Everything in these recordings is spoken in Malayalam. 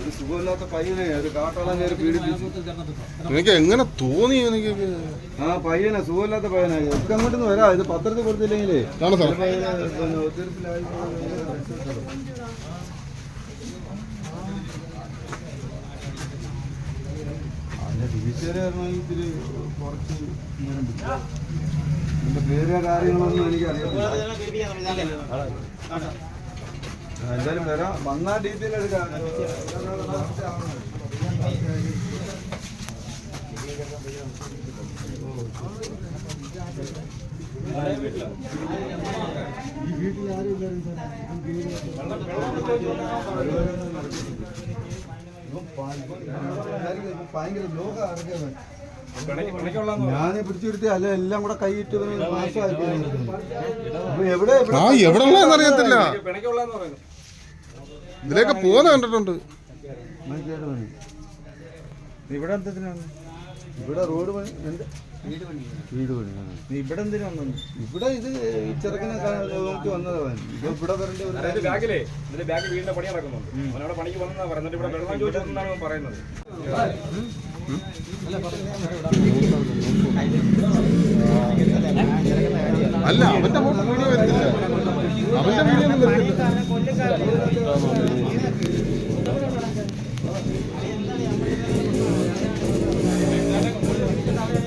ഒരു സുഖമില്ലാത്ത പയ്യനെ ഒരു കാട്ടാളൻ കയറി പീഡിപ്പിച്ചു. എനിക്ക് എങ്ങനെ തോന്നി എനിക്ക് ആ പയ്യനെ സുഖമില്ലാത്ത പയ്യനെ. ഒക്കെ അങ്ങോട്ടൊന്നും വരാം. ഇത് പത്രത്തിൽ കൊടുത്തില്ലെങ്കിലേ. ആണ് ടീച്ചറ് പറഞ്ഞാൽ ഇത്തിരി കുറച്ച് വിട്ടു. ഇതിന്റെ പേര് കാര്യങ്ങളൊന്നും എനിക്ക് അറിയത്തില്ല എന്തായാലും വരാം. വന്നാ ഡീറ്റെയിൽ എടുക്കാം. ഈ വീട്ടിൽ ആരും ഇല്ലായിരുന്നു ഭയങ്കര ലോക പിടിച്ചിരുത്തി അല്ല എല്ലാം കൂടെ കൈയിട്ട് എവിടെ ആ എവിടെ ഉള്ളതെന്ന് അറിയത്തില്ല. ഇതിലേക്ക് പോകുന്ന കണ്ടിട്ടുണ്ട്. ഇവിടെ എന്തിനാണ്? ഇവിടെ റോഡ് പണി എന്ത്? വീട് പണി ആ. ഇവിടെ എന്തിനാ വന്നത്? ഇവിടെ ഇത് ചെറുക്കനെ നോക്കി വന്നതാണ് ഇത് ഇവിടെ വരേണ്ട ഒരു ബാഗിലേ ഇതിന്റെ ബാഗ് വീടിന്റെ പണി നടക്കുന്നുണ്ട്. അവനവിടെ പണിക്ക് വന്നാ പറയുന്നത് ഇവിടെ വെള്ളം ചോദിച്ചെന്നാണ് അവൻ പറയുന്നത്. അല്ല അവന്റെ ഫോട്ടോ വീഡിയോ വരുന്നില്ല. അവന്റെ വീഡിയോ ഒന്നും വരത്തില്ല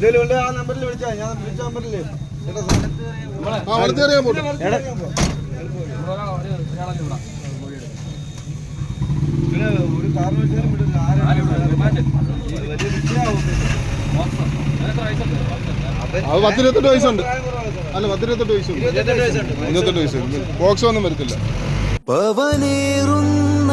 എന്തേലും ഉണ്ട് ആ നമ്പറിൽ വിളിച്ചാ ഞാൻ വിളിച്ച ആ വലത്തേ അറിയാൻ പോട്ടെ. വിടില്ല അത് പത്തിരുപത്തെട്ട് വയസ്സുണ്ട്. അല്ല പത്തിരുപത്തെട്ട് വയസ്സുണ്ട്. ഇരുപത്തെട്ട് വയസ്സുണ്ട്. ബോക്സ് ഒന്നും വരത്തില്ല. പവനേറുന്ന